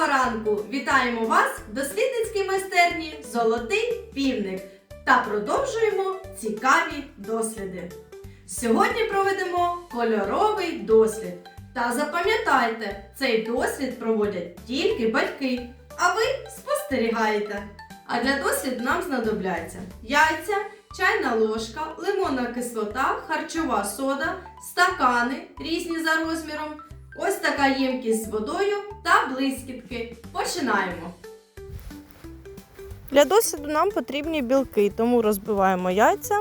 Доброго ранку! Вітаємо вас в дослідницькій майстерні Золотий півник та продовжуємо цікаві досліди. Сьогодні проведемо кольоровий дослід. Та запам'ятайте, цей дослід проводять тільки батьки, а ви спостерігаєте. А для досліду нам знадобляться яйця, чайна ложка, лимонна кислота, харчова сода, стакани різні за розміром, ось така ємкість з водою та блискітки. Починаємо. Для досліду нам потрібні білки, тому розбиваємо яйця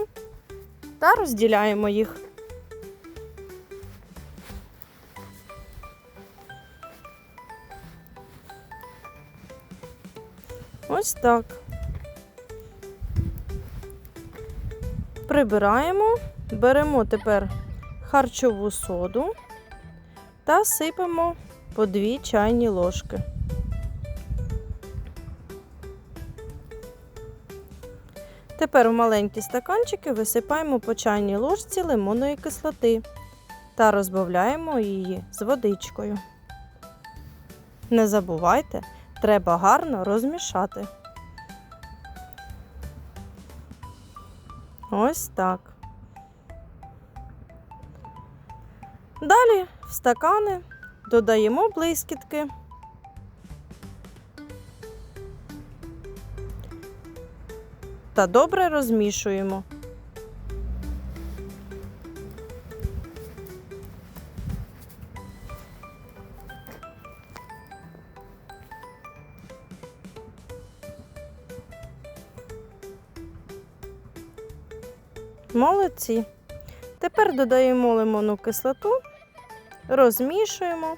та розділяємо їх. Ось так. Прибираємо, беремо тепер харчову соду та сипемо по дві чайні ложки. Тепер в маленькі стаканчики висипаємо по чайній ложці лимонної кислоти та розбавляємо її з водичкою. Не забувайте, треба гарно розмішати. Ось так. Далі в стакани додаємо блискітки. та добре розмішуємо. Молодці. Тепер додаємо лимонну кислоту, розмішуємо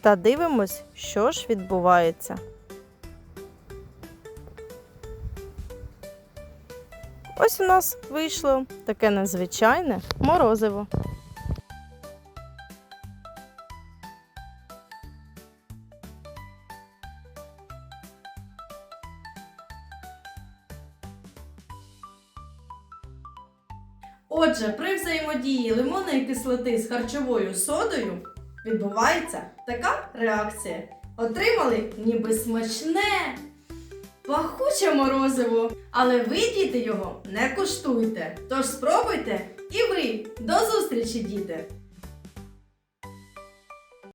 та дивимось, що ж відбувається. Ось у нас вийшло таке незвичайне морозиво. Отже, при взаємодії лимонної кислоти з харчовою содою відбувається така реакція. Отримали ніби смачне, пахуче морозиво. Але ви, діти, його не куштуйте. Тож спробуйте і ви. До зустрічі, діти!